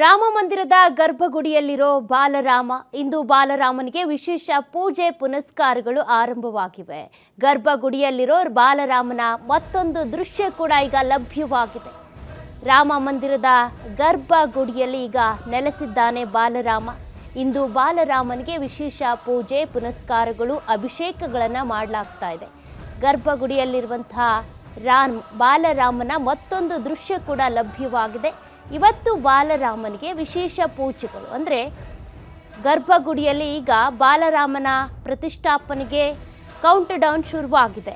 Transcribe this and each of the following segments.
ರಾಮ ಮಂದಿರದ ಗರ್ಭಗುಡಿಯಲ್ಲಿರೋ ಬಾಲರಾಮ. ಇಂದು ಬಾಲರಾಮನಿಗೆ ವಿಶೇಷ ಪೂಜೆ ಪುನಸ್ಕಾರಗಳು ಆರಂಭವಾಗಿವೆ. ಗರ್ಭಗುಡಿಯಲ್ಲಿರೋ ಬಾಲರಾಮನ ಮತ್ತೊಂದು ದೃಶ್ಯ ಕೂಡ ಈಗ ಲಭ್ಯವಾಗಿದೆ. ರಾಮ ಮಂದಿರದ ಗರ್ಭಗುಡಿಯಲ್ಲಿ ಈಗ ನೆಲೆಸಿದ್ದಾನೆ ಬಾಲರಾಮ. ಇಂದು ಬಾಲರಾಮನಿಗೆ ವಿಶೇಷ ಪೂಜೆ ಪುನಸ್ಕಾರಗಳು, ಅಭಿಷೇಕಗಳನ್ನು ಮಾಡಲಾಗ್ತಾ ಇದೆ. ಗರ್ಭಗುಡಿಯಲ್ಲಿರುವಂತಹ ರಾಮ್, ಬಾಲರಾಮನ ಮತ್ತೊಂದು ದೃಶ್ಯ ಕೂಡ ಲಭ್ಯವಾಗಿದೆ. ಇವತ್ತು ಬಾಲರಾಮನಿಗೆ ವಿಶೇಷ ಪೂಜೆಗಳು. ಅಂದರೆ ಗರ್ಭಗುಡಿಯಲ್ಲಿ ಈಗ ಬಾಲರಾಮನ ಪ್ರತಿಷ್ಠಾಪನೆಗೆ ಕೌಂಟ್ ಡೌನ್ ಶುರುವಾಗಿದೆ.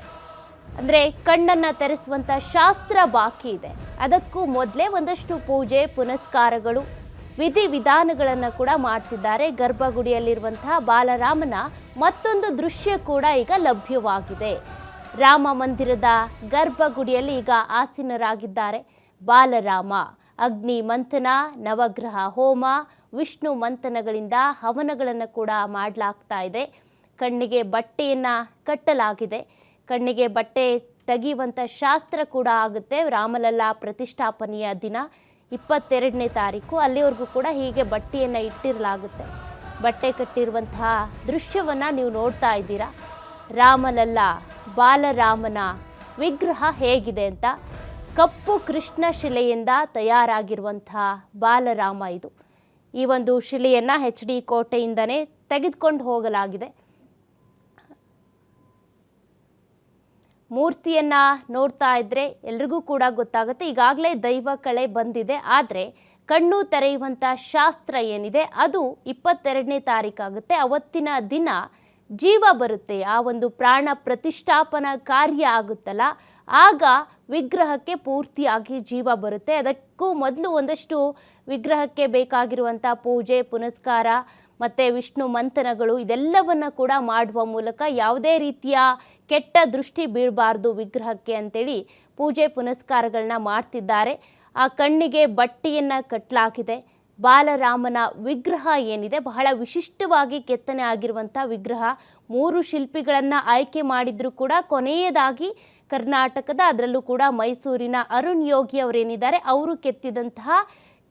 ಅಂದರೆ ಕಣ್ಣನ್ನು ತರಿಸುವಂಥ ಶಾಸ್ತ್ರ ಬಾಕಿ ಇದೆ. ಅದಕ್ಕೂ ಮೊದಲೇ ಒಂದಷ್ಟು ಪೂಜೆ, ಪುನಸ್ಕಾರಗಳು, ವಿಧಿ ವಿಧಾನಗಳನ್ನು ಕೂಡ ಮಾಡ್ತಿದ್ದಾರೆ. ಗರ್ಭಗುಡಿಯಲ್ಲಿರುವಂತಹ ಬಾಲರಾಮನ ಮತ್ತೊಂದು ದೃಶ್ಯ ಕೂಡ ಈಗ ಲಭ್ಯವಾಗಿದೆ. ರಾಮ ಮಂದಿರದ ಗರ್ಭಗುಡಿಯಲ್ಲಿ ಈಗ ಆಸೀನರಾಗಿದ್ದಾರೆ ಬಾಲರಾಮ. ಅಗ್ನಿ ಮಂಥನ, ನವಗ್ರಹ ಹೋಮ, ವಿಷ್ಣು ಮಂಥನಗಳಿಂದ ಹವನಗಳನ್ನು ಕೂಡ ಮಾಡಲಾಗ್ತಾ ಇದೆ. ಕಣ್ಣಿಗೆ ಬಟ್ಟೆಯನ್ನು ಕಟ್ಟಲಾಗಿದೆ. ಕಣ್ಣಿಗೆ ಬಟ್ಟೆ ತೆಗೆಯುವಂಥ ಶಾಸ್ತ್ರ ಕೂಡ ಆಗುತ್ತೆ. ರಾಮಲಲ್ಲಾ ಪ್ರತಿಷ್ಠಾಪನೆಯ ದಿನ ಇಪ್ಪತ್ತೆರಡನೇ ತಾರೀಕು. ಅಲ್ಲಿವರೆಗೂ ಕೂಡ ಹೀಗೆ ಬಟ್ಟೆಯನ್ನು ಇಟ್ಟಿರಲಾಗುತ್ತೆ. ಬಟ್ಟೆ ಕಟ್ಟಿರುವಂತಹ ದೃಶ್ಯವನ್ನು ನೀವು ನೋಡ್ತಾ ಇದ್ದೀರಾ. ರಾಮಲಲ್ಲ, ಬಾಲರಾಮನ ವಿಗ್ರಹ ಹೇಗಿದೆ ಅಂತ. ಕಪ್ಪು ಕೃಷ್ಣ ಶಿಲೆಯಿಂದ ತಯಾರಾಗಿರುವಂತಹ ಬಾಲರಾಮ ಇದು. ಈ ಒಂದು ಶಿಲೆಯನ್ನು ಎಚ್ ಡಿ ಕೋಟೆಯಿಂದನೇ ತೆಗೆದುಕೊಂಡು ಹೋಗಲಾಗಿದೆ. ಮೂರ್ತಿಯನ್ನ ನೋಡ್ತಾ ಇದ್ದರೆ ಎಲ್ರಿಗೂ ಕೂಡ ಗೊತ್ತಾಗುತ್ತೆ. ಈಗಾಗಲೇ ದೈವ ಕಳೆ ಬಂದಿದೆ. ಆದರೆ ಕಣ್ಣು ತೆರೆಯುವಂಥ ಶಾಸ್ತ್ರ ಏನಿದೆ? ಅದು ಇಪ್ಪತ್ತೆರಡನೇ ತಾರೀಕಾಗುತ್ತೆ ಅವತ್ತಿನ ದಿನ ಜೀವ ಬರುತ್ತೆ, ಆ ಒಂದು ಪ್ರಾಣ ಪ್ರತಿಷ್ಠಾಪನಾ ಕಾರ್ಯ ಆಗುತ್ತಲ್ಲ, ಆಗ ವಿಗ್ರಹಕ್ಕೆ ಪೂರ್ತಿಯಾಗಿ ಜೀವ ಬರುತ್ತೆ. ಅದಕ್ಕೂ ಮೊದಲು ಒಂದಷ್ಟು ವಿಗ್ರಹಕ್ಕೆ ಬೇಕಾಗಿರುವಂಥ ಪೂಜೆ, ಪುನಸ್ಕಾರ, ಮತ್ತು ವಿಷ್ಣು ಮಂಥನಗಳು ಇದೆಲ್ಲವನ್ನು ಕೂಡ ಮಾಡುವ ಮೂಲಕ ಯಾವುದೇ ರೀತಿಯ ಕೆಟ್ಟ ದೃಷ್ಟಿ ಬೀಳಬಾರ್ದು ವಿಗ್ರಹಕ್ಕೆ ಅಂತೇಳಿ ಪೂಜೆ ಪುನಸ್ಕಾರಗಳನ್ನ ಮಾಡ್ತಿದ್ದಾರೆ. ಆ ಕಣ್ಣಿಗೆ ಬಟ್ಟೆಯನ್ನು ಕಟ್ಟಲಾಗಿದೆ ಬಾಲರಾಮನ ವಿಗ್ರಹ ಏನಿದೆ, ಬಹಳ ವಿಶಿಷ್ಟವಾಗಿ ಕೆತ್ತನೆ ಆಗಿರುವಂಥ ವಿಗ್ರಹ. ಮೂರು ಶಿಲ್ಪಿಗಳನ್ನು ಆಯ್ಕೆ ಮಾಡಿದರೂ ಕೂಡ ಕೊನೆಯದಾಗಿ ಕರ್ನಾಟಕದ, ಅದರಲ್ಲೂ ಕೂಡ ಮೈಸೂರಿನ ಅರುಣ್ ಯೋಗಿ ಅವರೇನಿದ್ದಾರೆ, ಅವರು ಕೆತ್ತಿದಂತಹ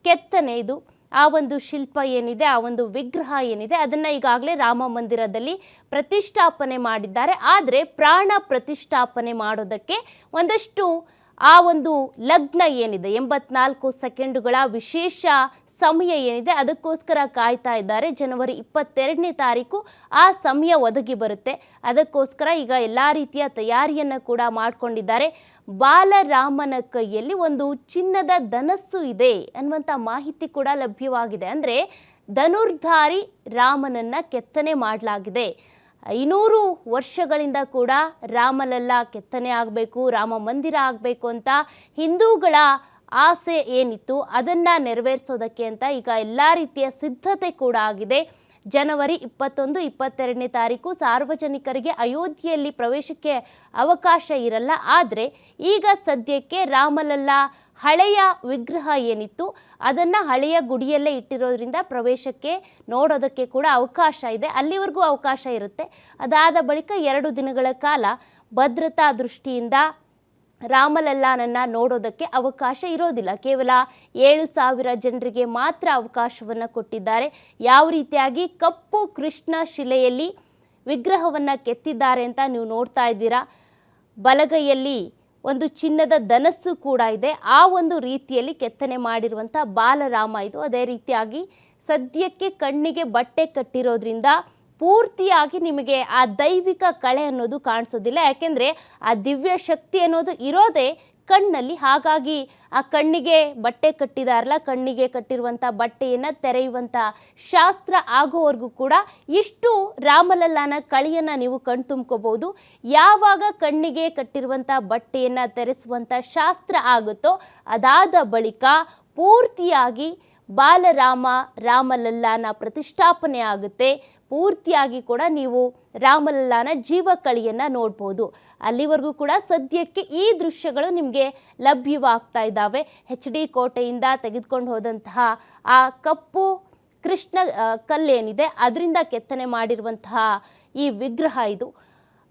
ಕೆತ್ತನೆ ಇದು. ಆ ಒಂದು ಶಿಲ್ಪ ಏನಿದೆ, ಆ ಒಂದು ವಿಗ್ರಹ ಏನಿದೆ, ಅದನ್ನು ಈಗಾಗಲೇ ರಾಮ ಮಂದಿರದಲ್ಲಿ ಪ್ರತಿಷ್ಠಾಪನೆ ಮಾಡಿದ್ದಾರೆ. ಆದರೆ ಪ್ರಾಣ ಪ್ರತಿಷ್ಠಾಪನೆ ಮಾಡೋದಕ್ಕೆ ಒಂದಷ್ಟು ಆ ಒಂದು ಲಗ್ನ ಏನಿದೆ, ಎಂಬತ್ನಾಲ್ಕು ಸೆಕೆಂಡುಗಳ ವಿಶೇಷ ಸಮಯ ಏನಿದೆ ಅದಕ್ಕೋಸ್ಕರ ಕಾಯ್ತಾ ಇದ್ದಾರೆ. ಜನವರಿ ಇಪ್ಪತ್ತೆರಡನೇ ತಾರೀಕು ಆ ಸಮಯ ಒದಗಿ ಬರುತ್ತೆ. ಅದಕ್ಕೋಸ್ಕರ ಈಗ ಎಲ್ಲ ರೀತಿಯ ತಯಾರಿಯನ್ನು ಕೂಡ ಮಾಡಿಕೊಂಡಿದ್ದಾರೆ. ಬಾಲರಾಮನ ಕೈಯಲ್ಲಿ ಒಂದು ಚಿನ್ನದ ಧನಸ್ಸು ಇದೆ ಅನ್ನುವಂಥ ಮಾಹಿತಿ ಕೂಡ ಲಭ್ಯವಾಗಿದೆ. ಅಂದರೆ ಧನುರ್ಧಾರಿ ರಾಮನನ್ನ ಕೆತ್ತನೆ ಮಾಡಲಾಗಿದೆ. ಐನೂರು ವರ್ಷಗಳಿಂದ ಕೂಡ ರಾಮಲಲ್ಲ ಕೆತ್ತನೆ ಆಗಬೇಕು, ರಾಮ ಮಂದಿರ ಆಗಬೇಕು ಅಂತ ಹಿಂದೂಗಳ ಆಸೆ ಏನಿತ್ತು ಅದನ್ನು ನೆರವೇರಿಸೋದಕ್ಕೆ ಅಂತ ಈಗ ಎಲ್ಲ ರೀತಿಯ ಸಿದ್ಧತೆ ಕೂಡ ಆಗಿದೆ. ಜನವರಿ ಇಪ್ಪತ್ತೊಂದು, ಇಪ್ಪತ್ತೆರಡನೇ ತಾರೀಕು ಸಾರ್ವಜನಿಕರಿಗೆ ಅಯೋಧ್ಯೆಯಲ್ಲಿ ಪ್ರವೇಶಕ್ಕೆ ಅವಕಾಶ ಇರಲ್ಲ. ಆದರೆ ಈಗ ಸದ್ಯಕ್ಕೆ ರಾಮಲಲ್ಲ ಹಳೆಯ ವಿಗ್ರಹ ಏನಿತ್ತು ಅದನ್ನು ಹಳೆಯ ಗುಡಿಯಲ್ಲೇ ಇಟ್ಟಿರೋದ್ರಿಂದ ಪ್ರವೇಶಕ್ಕೆ ನೋಡೋದಕ್ಕೆ ಕೂಡ ಅವಕಾಶ ಇದೆ. ಅಲ್ಲಿವರೆಗೂ ಅವಕಾಶ ಇರುತ್ತೆ. ಅದಾದ ಬಳಿಕ ಎರಡು ದಿನಗಳ ಕಾಲ ಭದ್ರತಾ ದೃಷ್ಟಿಯಿಂದ ರಾಮಲಲ್ಲಾನನ್ನು ನೋಡೋದಕ್ಕೆ ಅವಕಾಶ ಇರೋದಿಲ್ಲ. ಕೇವಲ ಏಳು ಸಾವಿರ ಜನರಿಗೆ ಮಾತ್ರ ಅವಕಾಶವನ್ನು ಕೊಟ್ಟಿದ್ದಾರೆ. ಯಾವ ರೀತಿಯಾಗಿ ಕಪ್ಪು ಕೃಷ್ಣ ಶಿಲೆಯಲ್ಲಿ ವಿಗ್ರಹವನ್ನು ಕೆತ್ತಿದ್ದಾರೆ ಅಂತ ನೀವು ನೋಡ್ತಾ ಇದ್ದೀರಾ? ಬಲಗೈಯಲ್ಲಿ ಒಂದು ಚಿನ್ನದ ಧನಸ್ಸು ಕೂಡ ಇದೆ. ಆ ಒಂದು ರೀತಿಯಲ್ಲಿ ಕೆತ್ತನೆ ಮಾಡಿರುವಂಥ ಬಾಲರಾಮ ಇದು. ಅದೇ ರೀತಿಯಾಗಿ ಸದ್ಯಕ್ಕೆ ಕಣ್ಣಿಗೆ ಬಟ್ಟೆ ಕಟ್ಟಿರೋದ್ರಿಂದ ಪೂರ್ತಿಯಾಗಿ ನಿಮಗೆ ಆ ದೈವಿಕ ಕಳೆ ಅನ್ನೋದು ಕಾಣಿಸೋದಿಲ್ಲ. ಯಾಕೆಂದರೆ ಆ ದಿವ್ಯ ಶಕ್ತಿ ಅನ್ನೋದು ಇರೋದೇ ಕಣ್ಣಲ್ಲಿ. ಹಾಗಾಗಿ ಆ ಕಣ್ಣಿಗೆ ಬಟ್ಟೆ ಕಟ್ಟಿದಾರಲ್ಲ ಕಣ್ಣಿಗೆ ಕಟ್ಟಿರುವಂಥ ಬಟ್ಟೆಯನ್ನು ತೆರೆಯುವಂಥ ಶಾಸ್ತ್ರ ಆಗೋವರೆಗೂ ಕೂಡ ಇಷ್ಟು ರಾಮಲಲ್ಲಾನ ಕಳಿಯನ್ನು ನೀವು ಕಣ್ತುಂಬ್ಕೋಬೋದು ಯಾವಾಗ ಕಣ್ಣಿಗೆ ಕಟ್ಟಿರುವಂಥ ಬಟ್ಟೆಯನ್ನು ತೆರೆಸುವಂಥ ಶಾಸ್ತ್ರ ಆಗುತ್ತೋ ಅದಾದ ಬಳಿಕ ಪೂರ್ತಿಯಾಗಿ ಬಾಲರಾಮ ರಾಮಲಲ್ಲಾನ ಪ್ರತಿಷ್ಠಾಪನೆ ಆಗುತ್ತೆ ಪೂರ್ತಿಯಾಗಿ ಕೂಡ ನೀವು ರಾಮಲಲ್ಲಾನ ಜೀವಕಳಿಯನ್ನು ನೋಡ್ಬೋದು. ಅಲ್ಲಿವರೆಗೂ ಕೂಡ ಸದ್ಯಕ್ಕೆ ಈ ದೃಶ್ಯಗಳು ನಿಮಗೆ ಲಭ್ಯವಾಗ್ತಾ ಇದ್ದಾವೆ. ಹೆಚ್ ಡಿ ಕೋಟೆಯಿಂದ ತೆಗೆದುಕೊಂಡು ಹೋದಂತಹ ಆ ಕಪ್ಪು ಕೃಷ್ಣ ಕಲ್ಲೇನಿದೆ. ಅದರಿಂದ ಕೆತ್ತನೆ ಮಾಡಿರುವಂತಹ ಈ ವಿಗ್ರಹ ಇದು.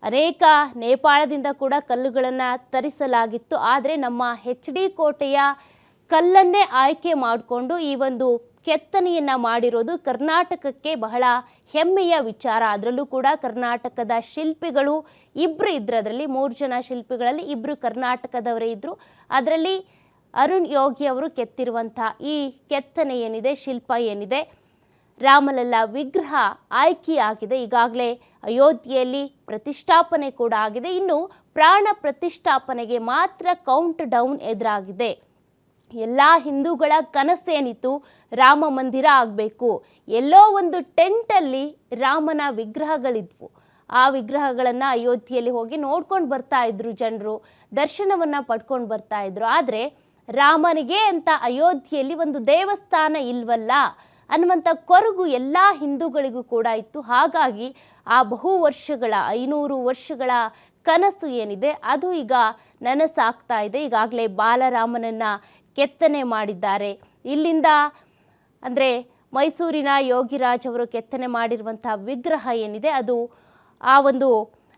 ಅನೇಕ ನೇಪಾಳದಿಂದ ಕೂಡ ಕಲ್ಲುಗಳನ್ನು ತರಿಸಲಾಗಿತ್ತು. ಆದರೆ ನಮ್ಮ ಹೆಚ್ ಡಿ ಕೋಟೆಯ ಕಲ್ಲನ್ನೇ ಆಯ್ಕೆ ಮಾಡಿಕೊಂಡು ಈ ಒಂದು ಕೆತ್ತನೆಯನ್ನು ಮಾಡಿರೋದು ಕರ್ನಾಟಕಕ್ಕೆ ಬಹಳ ಹೆಮ್ಮೆಯ ವಿಚಾರ. ಅದರಲ್ಲೂ ಕೂಡ ಕರ್ನಾಟಕದ ಶಿಲ್ಪಿಗಳು ಇಬ್ಬರು ಇದ್ರು ಅದರಲ್ಲಿ, ಮೂರು ಜನ ಶಿಲ್ಪಿಗಳಲ್ಲಿ ಇಬ್ಬರು ಕರ್ನಾಟಕದವರೇ ಇದ್ದರು ಅದರಲ್ಲಿ ಅರುಣ್ ಯೋಗಿ ಅವರು ಕೆತ್ತಿರುವಂಥ ಈ ಕೆತ್ತನೆ ಏನಿದೆ, ಶಿಲ್ಪ ಏನಿದೆ, ರಾಮಲಲ್ಲ ವಿಗ್ರಹ ಆಯ್ಕೆಯಾಗಿದೆ ಈಗಾಗಲೇ ಅಯೋಧ್ಯೆಯಲ್ಲಿ ಪ್ರತಿಷ್ಠಾಪನೆ ಕೂಡ ಆಗಿದೆ. ಇನ್ನು ಪ್ರಾಣ ಪ್ರತಿಷ್ಠಾಪನೆಗೆ ಮಾತ್ರ ಕೌಂಟ್ ಡೌನ್ ಎದುರಾಗಿದೆ. ಎಲ್ಲ ಹಿಂದೂಗಳ ಕನಸೇನಿತ್ತು ರಾಮ ಮಂದಿರ ಆಗಬೇಕು. ಎಲ್ಲೋ ಒಂದು ಟೆಂಟಲ್ಲಿ ರಾಮನ ವಿಗ್ರಹಗಳಿದ್ವು. ಆ ವಿಗ್ರಹಗಳನ್ನು ಅಯೋಧ್ಯೆಯಲ್ಲಿ ಹೋಗಿ ನೋಡ್ಕೊಂಡು ಬರ್ತಾ ಇದ್ರು ಜನರು, ದರ್ಶನವನ್ನು ಪಡ್ಕೊಂಡು ಬರ್ತಾ ಇದ್ರು. ಆದರೆ ರಾಮನಿಗೆ ಅಂತ ಅಯೋಧ್ಯೆಯಲ್ಲಿ ಒಂದು ದೇವಸ್ಥಾನ ಇಲ್ವಲ್ಲ? ಅನ್ನುವಂಥ ಕೊರಗು ಎಲ್ಲ ಹಿಂದೂಗಳಿಗೂ ಕೂಡ ಇತ್ತು. ಹಾಗಾಗಿ ಆ ಬಹು ವರ್ಷಗಳ, ಐನೂರು ವರ್ಷಗಳ ಕನಸು ಏನಿದೆ, ಅದು ಈಗ ನನಸಾಗ್ತಾ ಇದೆ. ಈಗಾಗಲೇ ಬಾಲರಾಮನನ್ನ ಕೆತ್ತನೆ ಮಾಡಿದ್ದಾರೆ. ಇಲ್ಲಿಂದ ಅಂದರೆ ಮೈಸೂರಿನ ಯೋಗಿರಾಜ್ ಅವರು ಕೆತ್ತನೆ ಮಾಡಿರುವಂಥ ವಿಗ್ರಹ ಏನಿದೆ, ಅದು ಆ ಒಂದು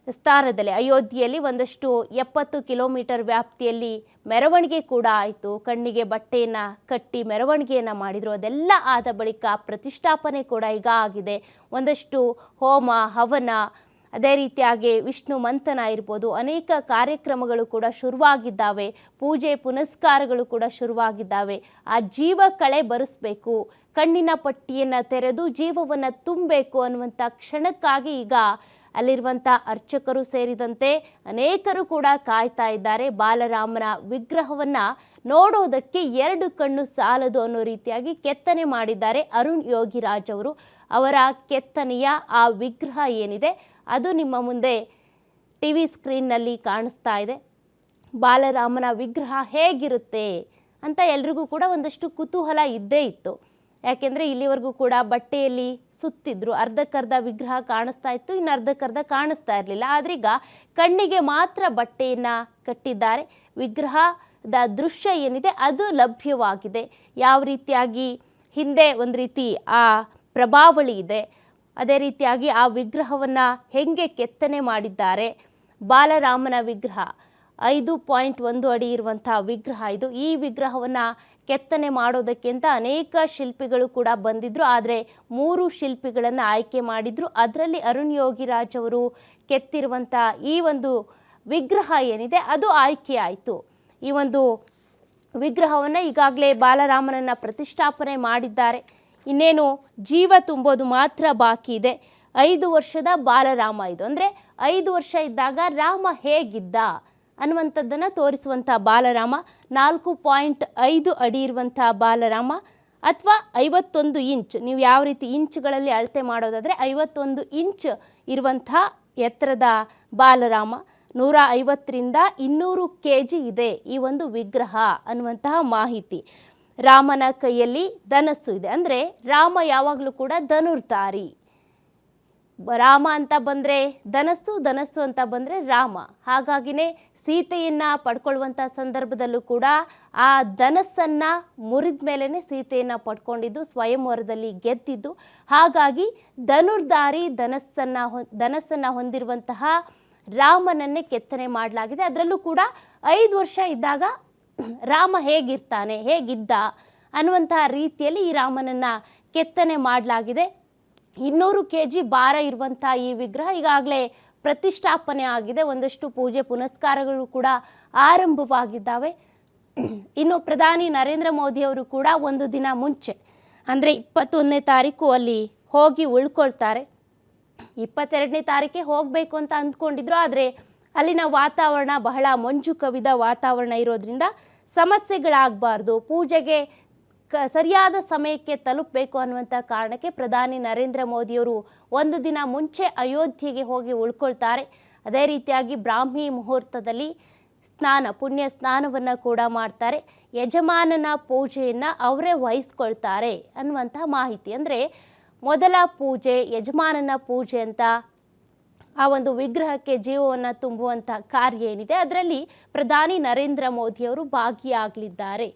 ಸ್ಥಾನದಲ್ಲಿ, ಅಯೋಧ್ಯೆಯಲ್ಲಿ ಒಂದಷ್ಟು ಎಪ್ಪತ್ತು ಕಿಲೋಮೀಟರ್ ವ್ಯಾಪ್ತಿಯಲ್ಲಿ ಮೆರವಣಿಗೆ ಕೂಡ ಆಯಿತು. ಕಣ್ಣಿಗೆ ಬಟ್ಟೆಯನ್ನು ಕಟ್ಟಿ ಮೆರವಣಿಗೆಯನ್ನು ಮಾಡಿದರು. ಅದೆಲ್ಲ ಆದ ಬಳಿಕ ಪ್ರತಿಷ್ಠಾಪನೆ ಕೂಡ ಈಗ ಆಗಿದೆ. ಒಂದಷ್ಟು ಹೋಮ, ಹವನ ಅದೇ ರೀತಿಯಾಗಿ ವಿಷ್ಣು ಮಂಥನ ಇರ್ಬೋದು, ಅನೇಕ ಕಾರ್ಯಕ್ರಮಗಳು ಕೂಡ ಶುರುವಾಗಿದ್ದಾವೆ, ಪೂಜೆ ಪುನಸ್ಕಾರಗಳು ಕೂಡ ಶುರುವಾಗಿದ್ದಾವೆ. ಆ ಜೀವ ಕಳೆ ಬರೆಸ್ಬೇಕು, ಕಣ್ಣಿನ ಪಟ್ಟಿಯನ್ನು ತೆರೆದು ಜೀವವನ್ನು ತುಂಬಬೇಕು ಅನ್ನುವಂಥ ಕ್ಷಣಕ್ಕಾಗಿ ಈಗ ಅಲ್ಲಿರುವಂಥ ಅರ್ಚಕರು ಸೇರಿದಂತೆ ಅನೇಕರು ಕೂಡ ಕಾಯ್ತಾ ಇದ್ದಾರೆ. ಬಾಲರಾಮನ ವಿಗ್ರಹವನ್ನು ನೋಡೋದಕ್ಕೆ ಎರಡು ಕಣ್ಣು ಸಾಲದು ಅನ್ನೋ ರೀತಿಯಾಗಿ ಕೆತ್ತನೆ ಮಾಡಿದ್ದಾರೆ ಅರುಣ್ ಯೋಗಿರಾಜ್ ಅವರು. ಅವರ ಕೆತ್ತನೆಯ ಆ ವಿಗ್ರಹ ಏನಿದೆ ಅದು ನಿಮ್ಮ ಮುಂದೆ ಟಿ ವಿ ಸ್ಕ್ರೀನ್ನಲ್ಲಿ ಕಾಣಿಸ್ತಾ ಇದೆ. ಬಾಲರಾಮನ ವಿಗ್ರಹ ಹೇಗಿರುತ್ತೆ ಅಂತ ಎಲ್ರಿಗೂ ಕೂಡ ಒಂದಷ್ಟು ಕುತೂಹಲ ಇದ್ದೇ ಇತ್ತು. ಯಾಕೆಂದರೆ ಇಲ್ಲಿವರೆಗೂ ಕೂಡ ಬಟ್ಟೆಯಲ್ಲಿ ಸುತ್ತಿದ್ರು. ಅರ್ಧಕ್ಕರ್ಧ ವಿಗ್ರಹ ಕಾಣಿಸ್ತಾ ಇತ್ತು, ಇನ್ನು ಅರ್ಧಕ್ಕರ್ಧ ಕಾಣಿಸ್ತಾ ಇರಲಿಲ್ಲ. ಆದ್ರೀಗ ಕಣ್ಣಿಗೆ ಮಾತ್ರ ಬಟ್ಟೆಯನ್ನು ಕಟ್ಟಿದ್ದಾರೆ. ವಿಗ್ರಹದ ದೃಶ್ಯ ಏನಿದೆ ಅದು ಲಭ್ಯವಾಗಿದೆ. ಯಾವ ರೀತಿಯಾಗಿ ಹಿಂದೆ ಒಂದು ರೀತಿ ಆ ಪ್ರಭಾವಳಿ ಇದೆ. ಅದೇ ರೀತಿಯಾಗಿ ಆ ವಿಗ್ರಹವನ್ನು ಹೆಂಗೆ ಕೆತ್ತನೆ ಮಾಡಿದ್ದಾರೆ. ಬಾಲರಾಮನ ವಿಗ್ರಹ ಐದು ಪಾಯಿಂಟ್ ಒಂದು ಅಡಿ ಇರುವಂಥ ವಿಗ್ರಹ ಇದು. ಈ ವಿಗ್ರಹವನ್ನು ಕೆತ್ತನೆ ಮಾಡೋದಕ್ಕಿಂತ ಅನೇಕ ಶಿಲ್ಪಿಗಳು ಕೂಡ ಬಂದಿದ್ದರು ಆದರೆ ಮೂರು ಶಿಲ್ಪಿಗಳನ್ನು ಆಯ್ಕೆ ಮಾಡಿದ್ರು. ಅದರಲ್ಲಿ ಅರುಣ್ ಯೋಗಿರಾಜ್ ಅವರು ಕೆತ್ತಿರುವಂಥ ಈ ಒಂದು ವಿಗ್ರಹ ಏನಿದೆ, ಅದು ಆಯ್ಕೆ ಆಯಿತು. ಈ ಒಂದು ವಿಗ್ರಹವನ್ನು ಈಗಾಗಲೇ ಬಾಲರಾಮನನ್ನು ಪ್ರತಿಷ್ಠಾಪನೆ ಮಾಡಿದ್ದಾರೆ. ಇನ್ನೇನು ಜೀವ ತುಂಬೋದು ಮಾತ್ರ ಬಾಕಿ ಇದೆ. ಐದು ವರ್ಷದ ಬಾಲರಾಮ ಇದು. ಅಂದರೆ ಐದು ವರ್ಷ ಇದ್ದಾಗ ರಾಮ ಹೇಗಿದ್ದ ಅನ್ನುವಂಥದ್ದನ್ನು ತೋರಿಸುವಂಥ ಬಾಲರಾಮ, ನಾಲ್ಕು ಪಾಯಿಂಟ್ ಐದು ಅಡಿ ಇರುವಂಥ ಬಾಲರಾಮ, ಅಥವಾ ಐವತ್ತೊಂದು ಇಂಚ್. ನೀವು ಯಾವ ರೀತಿ ಇಂಚ್ಗಳಲ್ಲಿ ಅಳತೆ ಮಾಡೋದಾದರೆ ಐವತ್ತೊಂದು ಇಂಚ್ ಇರುವಂಥ ಎತ್ತರದ ಬಾಲರಾಮ. ನೂರ ಐವತ್ತರಿಂದ ಇನ್ನೂರು ಕೆ ಜಿ ಇದೆ ಈ ಒಂದು ವಿಗ್ರಹ ಅನ್ನುವಂತಹ ಮಾಹಿತಿ. ರಾಮನ ಕೈಯಲ್ಲಿ ಧನಸ್ಸು ಇದೆ. ಅಂದರೆ ರಾಮ ಯಾವಾಗಲೂ ಕೂಡ ಧನುರ್ಧಾರಿ. ರಾಮ ಅಂತ ಬಂದರೆ ಧನಸ್ಸು ಧನಸ್ಸು ಅಂತ ಬಂದರೆ ರಾಮ. ಹಾಗಾಗಿನೇ ಸೀತೆಯನ್ನು ಪಡ್ಕೊಳ್ಳುವಂಥ ಸಂದರ್ಭದಲ್ಲೂ ಕೂಡ ಆ ಧನಸ್ಸನ್ನು ಮುರಿದ ಮೇಲೇ ಸೀತೆಯನ್ನು ಪಡ್ಕೊಂಡಿದ್ದು ಸ್ವಯಂವರದಲ್ಲಿ ಗೆದ್ದಿದ್ದು. ಹಾಗಾಗಿ ಧನುರ್ಧಾರಿ ಧನಸ್ಸನ್ನು ಹೊ, ಧನಸ್ಸನ್ನು ಹೊಂದಿರುವಂತಹ ರಾಮನನ್ನೇ ಕೆತ್ತನೆ ಮಾಡಲಾಗಿದೆ. ಅದರಲ್ಲೂ ಕೂಡ ಐದು ವರ್ಷ ಇದ್ದಾಗ ರಾಮ ಹೇಗಿರ್ತಾನೆ, ಹೇಗಿದ್ದ ಅನ್ನುವಂತಹ ರೀತಿಯಲ್ಲಿ ಈ ರಾಮನನ್ನು ಕೆತ್ತನೆ ಮಾಡಲಾಗಿದೆ. ಇನ್ನೂರು ಕೆ ಜಿ ಭಾರ ಇರುವಂಥ ಈ ವಿಗ್ರಹ ಈಗಾಗಲೇ ಪ್ರತಿಷ್ಠಾಪನೆ ಆಗಿದೆ. ಒಂದಷ್ಟು ಪೂಜೆ ಪುನಸ್ಕಾರಗಳು ಕೂಡ ಆರಂಭವಾಗಿದ್ದಾವೆ. ಇನ್ನು ಪ್ರಧಾನಿ ನರೇಂದ್ರ ಮೋದಿಯವರು ಕೂಡ ಒಂದು ದಿನ ಮುಂಚೆ, ಅಂದರೆ ಇಪ್ಪತ್ತೊಂದನೇ ತಾರೀಕು ಅಲ್ಲಿ ಹೋಗಿ ಉಳ್ಕೊಳ್ತಾರೆ. ಇಪ್ಪತ್ತೆರಡನೇ ತಾರೀಕೆ ಹೋಗಬೇಕು ಅಂತ ಅಂದ್ಕೊಂಡಿದ್ರು, ಆದರೆ ಅಲ್ಲಿನ ವಾತಾವರಣ ಬಹಳ ಮಂಜು ಕವಿದ ವಾತಾವರಣ ಇರೋದ್ರಿಂದ ಸಮಸ್ಯೆಗಳಾಗಬಾರ್ದು. ಪೂಜೆಗೆ ಕ ಸರಿಯಾದ ಸಮಯಕ್ಕೆ ತಲುಪಬೇಕು ಅನ್ನುವಂಥ ಕಾರಣಕ್ಕೆ ಪ್ರಧಾನಿ ನರೇಂದ್ರ ಮೋದಿಯವರು ಒಂದು ದಿನ ಮುಂಚೆ ಅಯೋಧ್ಯೆಗೆ ಹೋಗಿ ಉಳ್ಕೊಳ್ತಾರೆ. ಅದೇ ರೀತಿಯಾಗಿ ಬ್ರಾಹ್ಮಿ ಮುಹೂರ್ತದಲ್ಲಿ ಸ್ನಾನ, ಪುಣ್ಯ ಸ್ನಾನವನ್ನು ಕೂಡ ಮಾಡ್ತಾರೆ. ಯಜಮಾನನ ಪೂಜೆಯನ್ನು ಅವರೇ ವಹಿಸ್ಕೊಳ್ತಾರೆ ಅನ್ನುವಂಥ ಮಾಹಿತಿ. ಅಂದರೆ ಮೊದಲ ಪೂಜೆ, ಯಜಮಾನನ ಪೂಜೆ ಅಂತ ಆ ಒಂದು ವಿಗ್ರಹಕ್ಕೆ ಜೀವವನ್ನು ತುಂಬುವಂಥ ಕಾರ್ಯ ಏನಿದೆ, ಅದರಲ್ಲಿ ಪ್ರಧಾನಿ ನರೇಂದ್ರ ಮೋದಿಯವರು ಭಾಗಿಯಾಗಲಿದ್ದಾರೆ.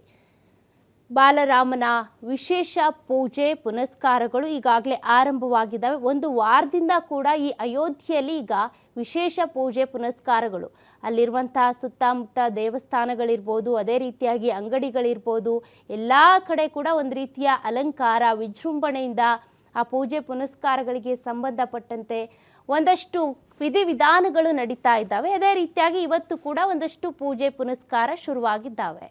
ಬಾಲರಾಮನ ವಿಶೇಷ ಪೂಜೆ, ಪುನಸ್ಕಾರಗಳು ಈಗಾಗಲೇ ಆರಂಭವಾಗಿದ್ದಾವೆ. ಒಂದು ವಾರದಿಂದ ಕೂಡ ಈ ಅಯೋಧ್ಯೆಯಲ್ಲಿ ಈಗ ವಿಶೇಷ ಪೂಜೆ, ಪುನಸ್ಕಾರಗಳು. ಅಲ್ಲಿರುವಂತಹ ಸುತ್ತಮುತ್ತ ದೇವಸ್ಥಾನಗಳಿರ್ಬೋದು, ಅದೇ ರೀತಿಯಾಗಿ ಅಂಗಡಿಗಳಿರ್ಬೋದು, ಎಲ್ಲ ಕಡೆ ಕೂಡ ಒಂದು ರೀತಿಯ ಅಲಂಕಾರ, ವಿಜೃಂಭಣೆಯಿಂದ ಆ ಪೂಜೆ ಪುನಸ್ಕಾರಗಳಿಗೆ ಸಂಬಂಧಪಟ್ಟಂತೆ ಒಂದಷ್ಟು ವಿಧಿವಿಧಾನಗಳು ನಡೀತಾ ಇದ್ದಾವೆ. ಅದೇ ರೀತಿಯಾಗಿ ಇವತ್ತು ಕೂಡ ಒಂದಷ್ಟು ಪೂಜೆ ಪುನಸ್ಕಾರ ಶುರುವಾಗಿದ್ದಾವೆ.